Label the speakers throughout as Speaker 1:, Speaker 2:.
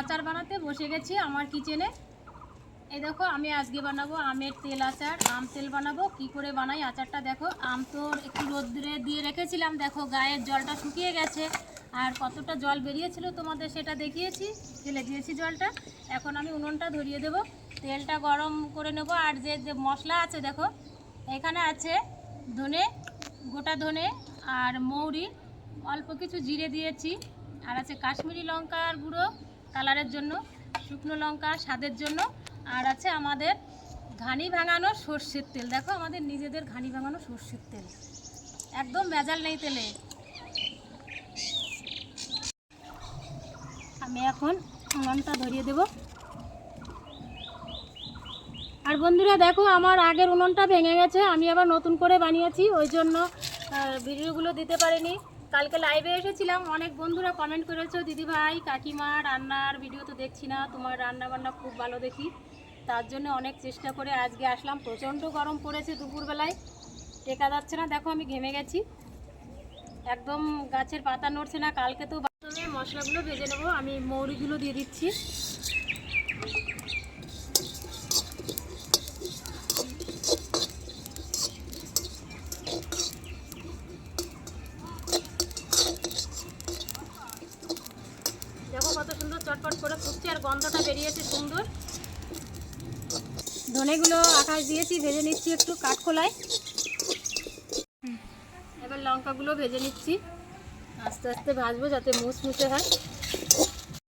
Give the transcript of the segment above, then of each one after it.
Speaker 1: আচার বানাতে বসে গেছি আমার কিচেনে। এই দেখো, আমি আজকে বানাবো আমের তেল আচার, আম তেল বানাবো। কি করে বানাই আচারটা দেখো, আম তো একটু রোদ্রে দিয়ে রেখেছিলাম। দেখো, গায়ের জলটা শুকিয়ে গেছে। আর কতটা জল বেরিয়েছিল তোমাদের সেটা দেখিয়েছি, ফেলে দিয়েছি জলটা। এখন আমি উনুনটা ধরিয়ে দেবো। তেলটা গরম করে নেব। আর যে যে মশলা আছে দেখো, এখানে আছে ধনে, গোটা ধনে আর মৌরি। অল্প কিছু জিরে দিয়েছি। আর আছে কাশ্মীরি লঙ্কার গুঁড়ো। কালারের জন্য, শুকনো লঙ্কা স্বাদের জন্য। আর আছে আমাদের ঘানি ভাঙানো সর্ষের তেল। দেখো আমাদের নিজেদের ঘানি ভাঙানো সর্ষের তেল। একদম ভেজাল নেই তেলে। আমি এখন উনুনটা ধরিয়ে দেব। আর বন্ধুরা দেখো আমার আগের উনুনটা ভেঙে গেছে। আমি আবার নতুন করে বানিয়েছি, ওই জন্য ভিডিওগুলো দিতে পারিনি। কালকে লাইভে এসেছিলাম, অনেক বন্ধুরা কমেন্ট করেছ দিদি ভাই কাকিমা, রান্নার ভিডিও তো দেখছি না, তোমার রান্না বান্না খুব ভালো দেখি। তার জন্য অনেক চেষ্টা করে আজকে আসলাম, প্রচণ্ড গরম পড়েছে দুপুরবেলায়। টেকা যাচ্ছে না, দেখো আমি ঘেমে গেছি। একদম গাছের পাতা নড়ছে না, কালকে তো প্রথমে মশলাগুলো ভেজে নেব, আমি মৌরিগুলো দিয়ে দিচ্ছি। দেখো কত সুন্দর চটপট করে ফুটছে আর গন্ধটা বেরিয়েছে সুন্দর। ধনেগুলো আকাশ দিয়েছি, ভেজে নিচ্ছি একটু কাঠখোলায়। এবার লঙ্কাগুলো ভেজে নিচ্ছি। আস্তে আস্তে ভাজবো যাতে মুচমুচে হয়।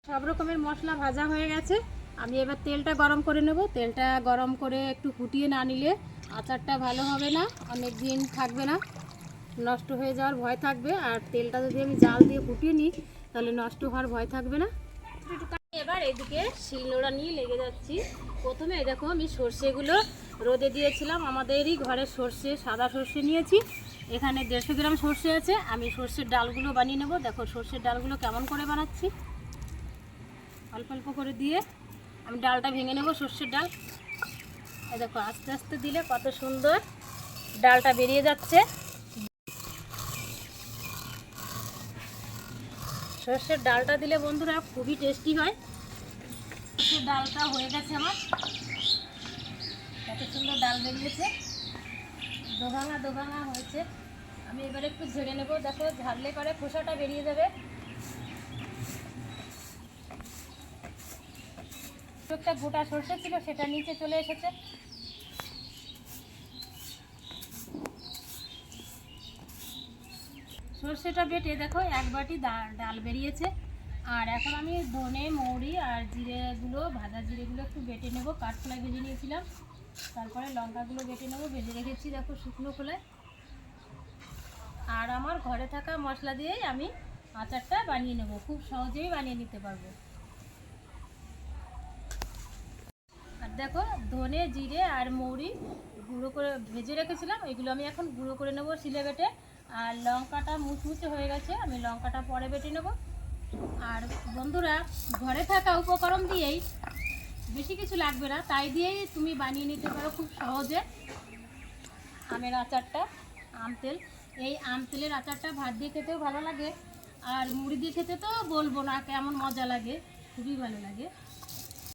Speaker 1: সব রকমের মশলা ভাজা হয়ে গেছে। আমি এবার তেলটা গরম করে নেব। তেলটা গরম করে একটু ফুটিয়ে না নিলে আচারটা ভালো হবে না। অনেক দিন থাকবে না। নষ্ট হয়ে যাওয়ার ভয় থাকবে। আর তেলটা যদি আমি জাল দিয়ে ফুটিয়ে নিই তাহলে নষ্ট হওয়ার ভয় থাকবে না? এবার এদিকে শিলনোড়া নিয়ে লেগে যাচ্ছি। প্রথমে দেখো আমি সর্ষেগুলো রোদে দিয়েছিলাম, আমাদেরই ঘরের সর্ষে, সাদা সর্ষে নিয়েছি। এখানে দেড়শো গ্রাম সর্ষে আছে, আমি সর্ষের ডালগুলো বানিয়ে নেব। দেখো সর্ষের ডালগুলো কেমন করে বানাচ্ছি। অল্প অল্প করে দিয়ে আমি ডালটা ভেঙে নেব, সর্ষের ডাল। দেখো আস্তে আস্তে দিলে কত সুন্দর ডালটা বেরিয়ে যাচ্ছে। সর্ষের ডালটা দিলে বন্ধুরা খুবই টেস্টি হয়। ডালটা হয়ে গেছে আমার। এত সুন্দর ডাল বেরিয়েছে। দোভাঙা দোভাঙা হয়েছে। আমি এবারে একটু ঝেড়ে নেব। দেখো, ঝাড়লে পরে খোসাটা বেরিয়ে যাবে। একটা গোটা সর্ষে ছিল, সেটা নিচে চলে এসেছে। সর্ষেটা বেটে দেখো, এক বাটি ডাল বেরিয়েছে। আর এখন আমি ধনে, মৌরি আর জিরেগুলো, ভাজা জিরেগুলো একটু বেটে নেব। কাঠখোলায় ভেজে নিয়েছিলাম। তারপরে লঙ্কাগুলো বেটে নেব। ভেজে রেখেছি দেখো শুকনো খোলায় আর আমার ঘরে থাকা মশলা দিয়েই আমি আচারটা বানিয়ে নেব। খুব সহজেই বানিয়ে নিতে পারব। আর দেখো ধনে, জিরে আর মৌরি গুঁড়ো করে ভেজে রেখেছিলাম। এগুলো আমি এখন গুঁড়ো করে নেব শিলে বেটে। আর লঙ্কাটা মুচমুচে হয়ে গেছে, আমি লঙ্কাটা পরে বেটে নেব। আর বন্ধুরা, ঘরে থাকা উপকরণ দিয়েই বেশি কিছু লাগবে না, তাই দিয়েই তুমি বানিয়ে নিতে পারো খুব সহজে। আমের আচারটা, আম তেল। এই আম তেলের আচারটা ভাত দিয়ে খেতেও ভালো লাগে, আর মুড়ি দিয়ে খেতে তো বলব না, কেমন মজা লাগে, খুবই ভালো লাগে।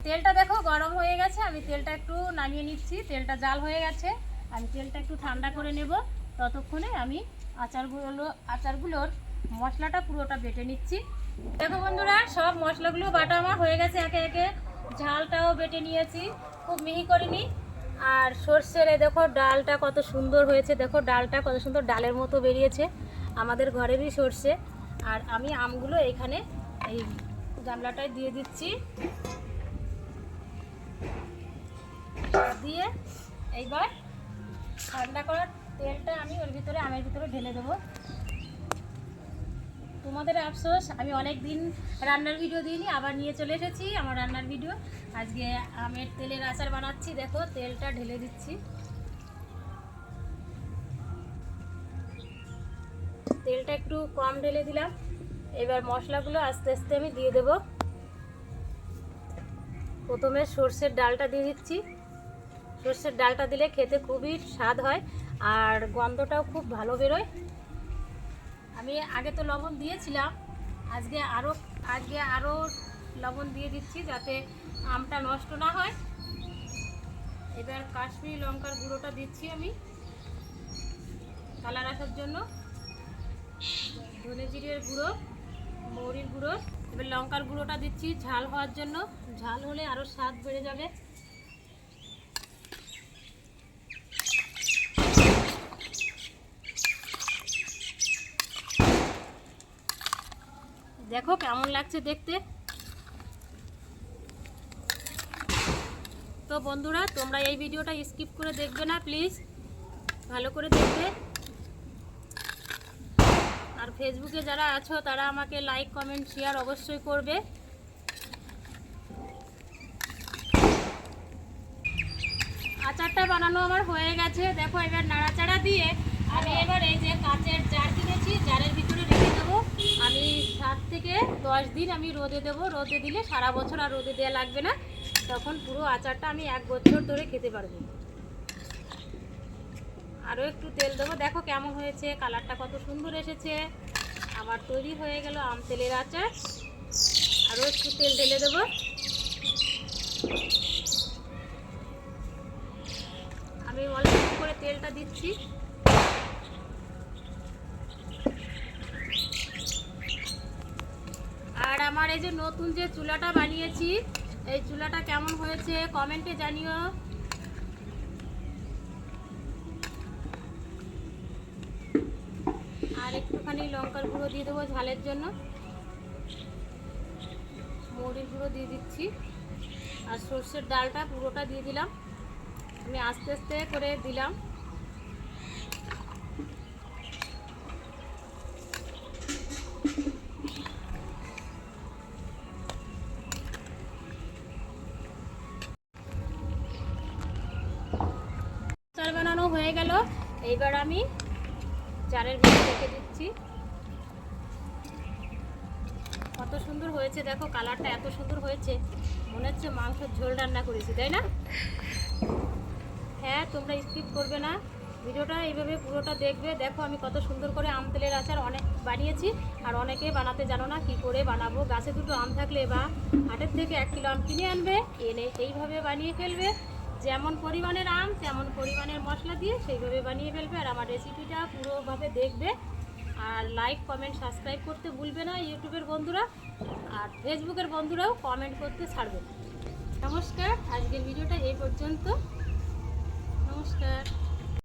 Speaker 1: তেলটা দেখো গরম হয়ে গেছে, আমি তেলটা একটু নামিয়ে নিচ্ছি, তেলটা জাল হয়ে গেছে, আমি তেলটা একটু ঠান্ডা করে নেব। ততক্ষণে আমি আচারগুলো আচারগুলোর মশলাটা পুরোটা বেটে নিচ্ছি। দেখো বন্ধুরা, সব মশলাগুলো বাটা আমার হয়ে গেছে একে একে। ঝালটাও বেটে নিয়েছি, খুব মিহি করিনি। আর সর্ষের এই দেখো, ডালটা কত সুন্দর হয়েছে। দেখো, ডালটা কত সুন্দর ডালের মতো বেরিয়েছে আমাদের ঘরেরই সর্ষে। আর আমি আমগুলো এখানে এই গামলাটায় দিয়ে দিচ্ছি। দিয়ে এইবার ঠান্ডা করার তেলটা আমি ওর ভিতরে, আমের ভিতরে ঢেলে দেবো। তোমাদের আফসোস, আমি অনেক দিন রান্নার ভিডিও দিইনি, আবার নিয়ে চলে এসেছি আমার রান্নার ভিডিও। আজকে আমের তেলের আচার বানাচ্ছি, দেখো, তেলটা ঢেলে দিচ্ছি। তেলটা একটু কম ঢেলে দিলাম। এবার মশলাগুলো আস্তে আস্তে আমি দিয়ে দেব। প্রথমে সর্ষের ডালটা দিয়ে দিচ্ছি। সর্ষের ডালটা দিলে খেতে খুবই স্বাদ হয়। আর গন্ধটাও খুব ভালো বেরোয়। আমি আগে তো লবণ দিয়েছিলাম, আজকে আরও আজকে আরও লবণ দিয়ে দিচ্ছি যাতে আমটা নষ্ট না হয়। এবার কাশ্মীরি লঙ্কার গুঁড়োটা দিচ্ছি আমি কালার আসার জন্য। ধনে জিরের গুঁড়ো, মৌরির গুঁড়ো। এবার লঙ্কার গুঁড়োটা দিচ্ছি ঝাল হওয়ার জন্য। ঝাল হলে আরও স্বাদ বেড়ে যাবে। দেখো কেমন লাগছে দেখতে। তো বন্ধুরা, তোমরা এই ভিডিওটা স্কিপ করে দেখবে না, প্লিজ। ভালো করে দেখবে। আর ফেসবুকে যারা আছো, তারা আমাকে লাইক, কমেন্ট, শেয়ার অবশ্যই করবে। আচারটা বানানো আমার হয়ে গেছে। দেখো, এবার নাড়াচাড়া দিয়ে আমি এবার এই যে কাচের জার কিনেছি জারের ভিতরে রেখে দেবো আমি সাত থেকে দশ দিন আমি রোদে দেবো। রোদে দিলে সারা বছর আর রোদে দেওয়া লাগবে না। তখন পুরো আচারটা আমি এক বছর ধরে খেতে পারব। আরও একটু তেল দেবো। দেখো কেমন হয়েছে, কালারটা কত সুন্দর এসেছে। আমার তৈরি হয়ে গেল আম তেলের আচার। আরও একটু তেল ঢেলে দেবো। আমি অল্প করে তেলটা দিচ্ছি আর আমার এই যে নতুন যে চুলাটা বানিয়েছি, এই চুলাটা কেমন হয়েছে কমেন্টে জানিও। আর একটুখানি লঙ্কার গুঁড়ো দিয়ে দেবো ঝালের জন্য। মৌরির গুঁড়ো দিয়ে দিচ্ছি। আর সর্ষের ডালটা পুরোটা দিয়ে দিলাম। আমি আস্তে আস্তে করে দিলাম। গেল। এইবার আমি চালের ভিতরে রেখে দিচ্ছি। কত সুন্দর হয়েছে, দেখো কালারটা এত সুন্দর হয়েছে। মনে হচ্ছে মাংসের ঝোল রান্না করেছি, তাই না? হ্যাঁ তোমরা স্কিপ করবে না। ভিডিওটা এইভাবে পুরোটা দেখবে। দেখো আমি কত সুন্দর করে আম তেলের আচার অনেক বানিয়েছি, আর অনেকে বানাতে জানো না কি করে বানাবো। গাছে দুটো আম থাকলে বা হাটের থেকে এক কিলো আম কিনে আনবে, এনে এইভাবে বানিয়ে ফেলবে। যেমন পরিমাণের আম, তেমন পরিমাণের মশলা দিয়ে সেইভাবে বানিয়ে ফেলবে। আর আমার রেসিপিটা পুরোভাবে দেখবে। আর লাইক কমেন্ট সাবস্ক্রাইব করতে ভুলবে না ইউটিউবের বন্ধুরা। আর ফেসবুকের বন্ধুরাও কমেন্ট করতে ছাড়বে না। নমস্কার, আজকের ভিডিওটা এই পর্যন্ত। নমস্কার।